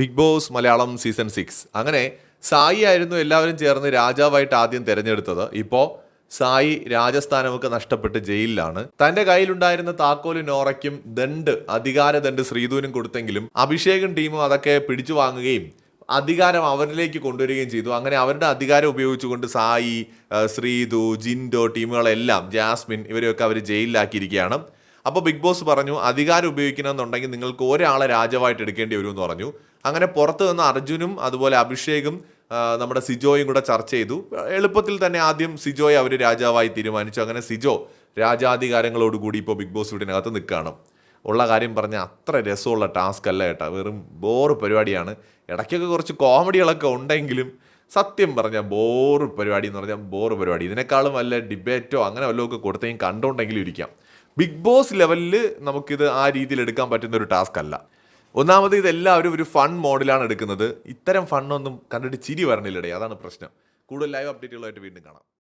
Bigg Boss Malayalam season six. അങ്ങനെ സായി ആയിരുന്നു എല്ലാവരും ചേർന്ന് രാജാവായിട്ട് ആദ്യം തിരഞ്ഞെടുത്തത്. ഇപ്പോൾ സായി രാജസ്ഥാനമൊക്കെ നഷ്ടപ്പെട്ട് ജയിലിലാണ്. തന്റെ കയ്യിലുണ്ടായിരുന്ന താക്കോൽ നോറയ്ക്കും ദണ്ട് അധികാര ദണ്ട് ശ്രീധുവിനും കൊടുത്തെങ്കിലും അഭിഷേകും ടീമും അതൊക്കെ പിടിച്ചു വാങ്ങുകയും അധികാരം അവരിലേക്ക് കൊണ്ടുവരികയും ചെയ്തു. അങ്ങനെ അവരുടെ അധികാരം ഉപയോഗിച്ചുകൊണ്ട് സായി ശ്രീധു ജിൻഡോ ടീമുകളെല്ലാം ജാസ്മിൻ ഇവരെയൊക്കെ അവർ ജയിലിലാക്കിയിരിക്കുകയാണ്. അപ്പോൾ ബിഗ് ബോസ് പറഞ്ഞു അധികാരം ഉപയോഗിക്കണമെന്നുണ്ടെങ്കിൽ നിങ്ങൾക്ക് ഒരാളെ രാജാവായിട്ട് എടുക്കേണ്ടി വരുമെന്ന് പറഞ്ഞു. അങ്ങനെ പുറത്ത് നിന്ന് അർജുനും അതുപോലെ അഭിഷേകും നമ്മുടെ സിജോയും കൂടെ ചർച്ച ചെയ്തു. എളുപ്പത്തിൽ തന്നെ ആദ്യം സിജോയെ അവർ രാജാവായി തീരുമാനിച്ചു. അങ്ങനെ സിജോ രാജാധികാരങ്ങളോടുകൂടി ഇപ്പോൾ ബിഗ് ബോസ് വീടിനകത്ത് നിൽക്കുകയാണ്. ഉള്ള കാര്യം പറഞ്ഞാൽ അത്ര രസമുള്ള ടാസ്ക് അല്ല കേട്ടോ. വെറും ബോറ് പരിപാടിയാണ്. ഇടയ്ക്കൊക്കെ കുറച്ച് കോമഡികളൊക്കെ ഉണ്ടെങ്കിലും സത്യം പറഞ്ഞാൽ ബോറ് പരിപാടി എന്ന് പറഞ്ഞാൽ ബോറ് പരിപാടി. ഇതിനേക്കാളും വല്ല ഡിബേറ്റോ അങ്ങനെ വല്ലതും ഒക്കെ കൊടുത്തെങ്കിൽ കണ്ടുകൊണ്ടെങ്കിലും ഇരിക്കാം. ബിഗ് ബോസ് ലെവലിൽ നമുക്കിത് ആ രീതിയിൽ എടുക്കാൻ പറ്റുന്ന ഒരു ടാസ്ക് അല്ല. ഒന്നാമത് ഇതെല്ലാവരും ഒരു ഫൺ മോഡിലാണ് എടുക്കുന്നത്. ഇത്തരം ഫണ്ണൊന്നും കണ്ടിട്ട് ചിരി വരണില്ലടേ അതാണ് പ്രശ്നം. കൂടുതൽ ലൈവ് അപ്ഡേറ്റുകളായിട്ട് വീണ്ടും കാണാം.